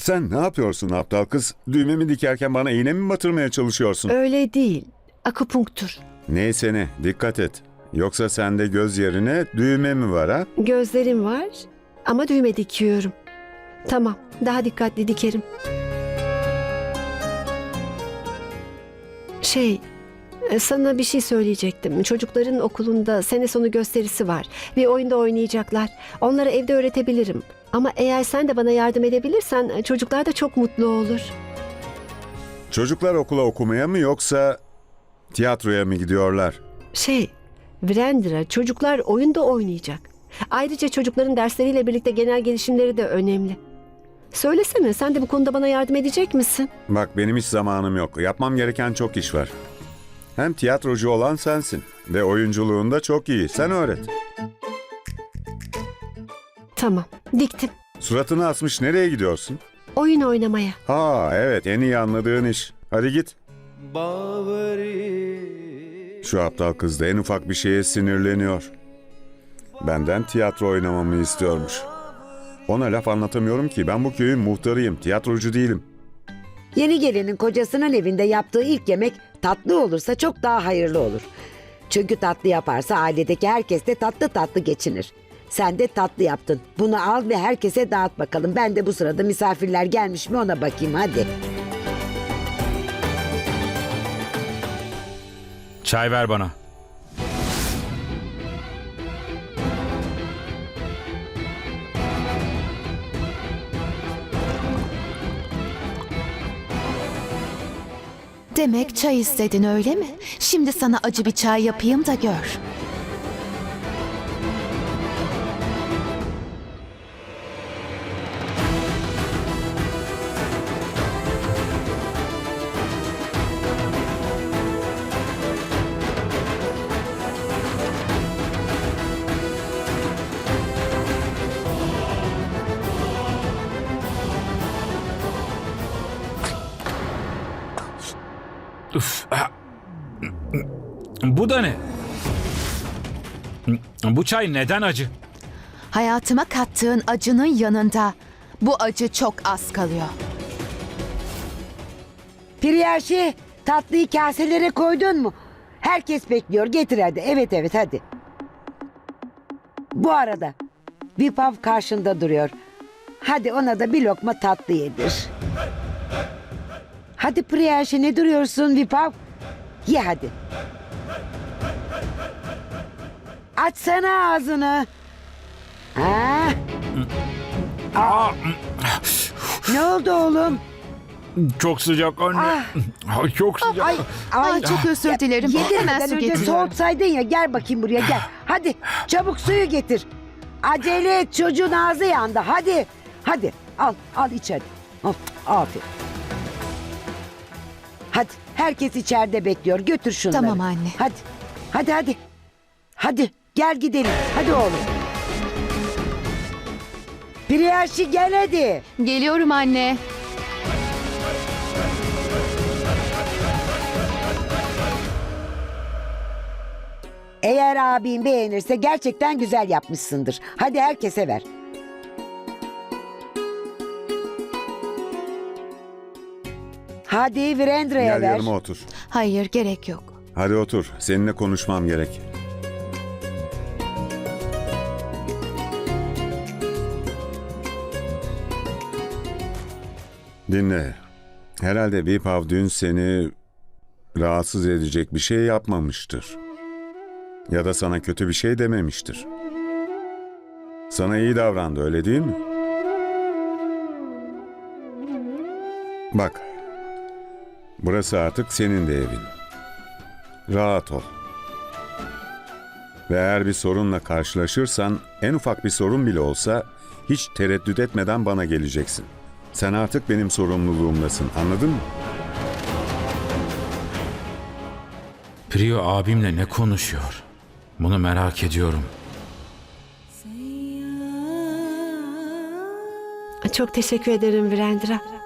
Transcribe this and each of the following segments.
Sen ne yapıyorsun aptal kız? Düğmemi dikerken bana iğne mi batırmaya çalışıyorsun? Öyle değil. Akupunktur. Neyse ne, dikkat et. Yoksa sende göz yerine düğme mi var ha? Gözlerim var ama düğme dikiyorum. Tamam, daha dikkatli dikerim. Şey, e, sana bir şey söyleyecektim. Çocukların okulunda sene sonu gösterisi var. Bir oyunda oynayacaklar. Onlara evde öğretebilirim. Ama eğer sen de bana yardım edebilirsen e, çocuklar da çok mutlu olur. Çocuklar okula okumaya mı yoksa tiyatroya mı gidiyorlar? Şey, Virendra çocuklar oyunda oynayacak. Ayrıca çocukların dersleriyle birlikte genel gelişimleri de önemli. Söylesene sen de bu konuda bana yardım edecek misin? Bak benim hiç zamanım yok. Yapmam gereken çok iş var. Hem tiyatrocu olan sensin ve oyunculuğunda çok iyi. Sen öğret. Tamam, diktim. Suratını asmış nereye gidiyorsun? Oyun oynamaya. Ha evet en iyi anladığın iş. Hadi git. Şu aptal kız da en ufak bir şeye sinirleniyor. Benden tiyatro oynamamı istiyormuş. Ona laf anlatamıyorum ki ben bu köyün muhtarıyım, tiyatrocu değilim. Yeni gelinin kocasının evinde yaptığı ilk yemek tatlı olursa çok daha hayırlı olur. Çünkü tatlı yaparsa ailedeki herkes de tatlı tatlı geçinir. Sen de tatlı yaptın. Bunu al ve herkese dağıt bakalım. Ben de bu sırada misafirler gelmiş mi ona bakayım hadi. Çay ver bana. Demek çay istedin öyle mi? Şimdi sana acı bir çay yapayım da gör. Üf. Bu da ne? Bu çay neden acı? Hayatıma kattığın acının yanında bu acı çok az kalıyor. Priyaşi tatlıyı kaselere koydun mu? Herkes bekliyor. Getir hadi. Evet evet hadi. Bu arada Vipav karşında duruyor. Hadi ona da bir lokma tatlı yedir. Hadi Priyaşi ne duruyorsun Vipav? Ye hadi. Açsana ağzını. Ha? Aa, Ne oldu oğlum? çok sıcak anne. Ah. Ay, Çok sıcak. Ay, ay. Ay çok özür dilerim. Hemen Yedirmeden su önce getiriyorum. soğutsaydın ya gel bakayım buraya gel. Hadi çabuk suyu getir. Acele et çocuğun ağzı yandı hadi. Hadi al al iç hadi. Of, aferin. Hadi herkes içeride bekliyor götür şunları. Tamam anne. Hadi hadi hadi. Hadi gel gidelim hadi oğlum. Priyaşi gel hadi. Geliyorum anne. Eğer abin beğenirse gerçekten güzel yapmışsındır. Hadi herkese ver. Hadi Virendra'ya Gel ver. yanıma otur. Hayır gerek yok. Hadi otur. Seninle konuşmam gerek. Dinle. Herhalde Vipav dün seni rahatsız edecek bir şey yapmamıştır. Ya da sana kötü bir şey dememiştir. Sana iyi davrandı öyle değil mi? Bak. Burası artık senin de evin. Rahat ol. Ve eğer bir sorunla karşılaşırsan, en ufak bir sorun bile olsa hiç tereddüt etmeden bana geleceksin. Sen artık benim sorumluluğumdasın, anladın mı? Priyo abimle ne konuşuyor? Bunu merak ediyorum. Çok teşekkür ederim Virendra.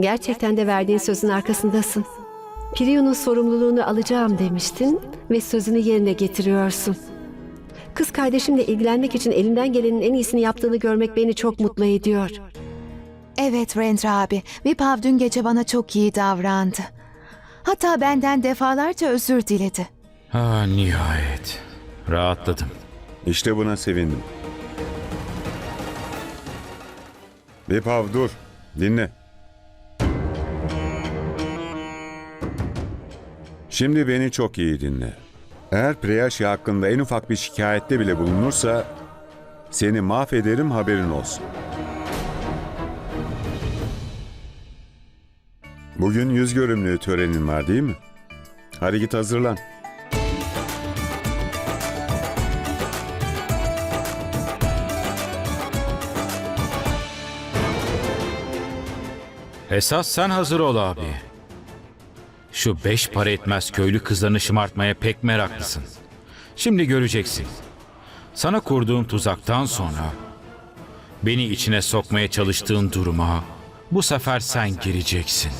Gerçekten de verdiğin sözün arkasındasın. Priyu'nun sorumluluğunu alacağım demiştin ve sözünü yerine getiriyorsun. Kız kardeşimle ilgilenmek için elinden gelenin en iyisini yaptığını görmek beni çok mutlu ediyor. Evet Rendra abi. Vipav dün gece bana çok iyi davrandı. Hatta benden defalarca özür diledi. Ah nihayet. Rahatladım. İşte buna sevindim. Vipav dur. Dinle. Şimdi beni çok iyi dinle. Eğer Preyashi hakkında en ufak bir şikayette bile bulunursa seni mahvederim haberin olsun. Bugün yüz görümlüğü törenin var değil mi? Hadi git hazırlan. Esas sen hazır ol abi. Şu beş para etmez köylü kızlarını şımartmaya pek meraklısın. Şimdi göreceksin. Sana kurduğum tuzaktan sonra beni içine sokmaya çalıştığın duruma bu sefer sen gireceksin.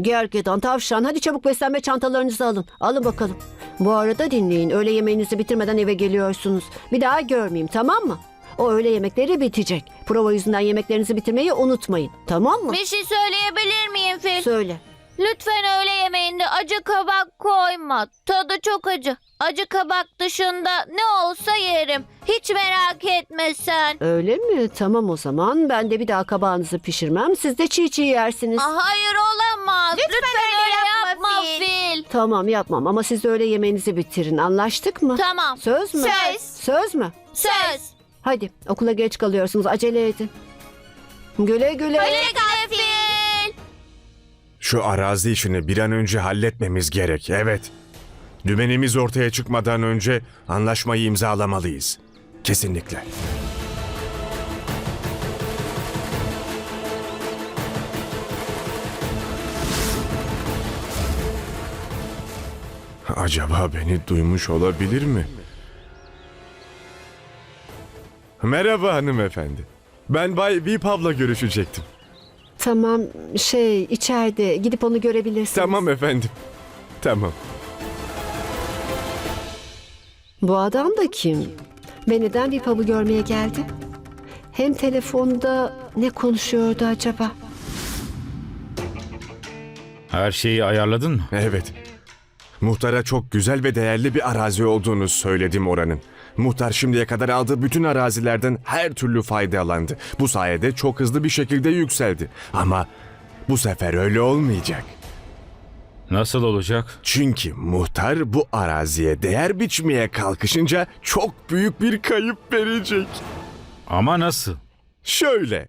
Gergedan, tavşan hadi çabuk beslenme çantalarınızı alın. Alın bakalım. Bu arada dinleyin. Öğle yemeğinizi bitirmeden eve geliyorsunuz. Bir daha görmeyeyim tamam mı? O öğle yemekleri bitecek. Prova yüzünden yemeklerinizi bitirmeyi unutmayın. Tamam mı? Bir şey söyleyebilir miyim Fil? Söyle. Lütfen öğle yemeğinde acı kabak koyma. Tadı çok acı. Acı kabak dışında ne olsa yerim. Hiç merak etme sen. Öyle mi? Tamam o zaman. Ben de bir daha kabağınızı pişirmem. Siz de çiğ çiğ yersiniz. Ah, Hayır olamaz. Lütfen, öyle yapma, Fil. Tamam yapmam ama siz de öğle yemeğinizi bitirin. Anlaştık mı? Tamam. Söz mü? Söz. Söz mü? Söz. Hadi okula geç kalıyorsunuz. Acele edin. Güle güle. Güle güle Fil. Şu arazi işini bir an önce halletmemiz gerek. Evet. Dümenimiz ortaya çıkmadan önce anlaşmayı imzalamalıyız. Kesinlikle. Acaba beni duymuş olabilir mi? Merhaba hanımefendi. Ben Bay Vipav'la görüşecektim. Tamam şey içeride gidip onu görebilirsiniz. Tamam efendim. Tamam. Bu adam da kim? Ve neden pub'u görmeye geldi? Hem telefonda ne konuşuyordu acaba? Her şeyi ayarladın mı? Evet. Muhtara çok güzel ve değerli bir arazi olduğunu söyledim oranın. Muhtar şimdiye kadar aldığı bütün arazilerden her türlü faydalandı. Bu sayede çok hızlı bir şekilde yükseldi. Ama bu sefer öyle olmayacak. Nasıl olacak? Çünkü muhtar bu araziye değer biçmeye kalkışınca çok büyük bir kayıp verecek. Ama nasıl? Şöyle.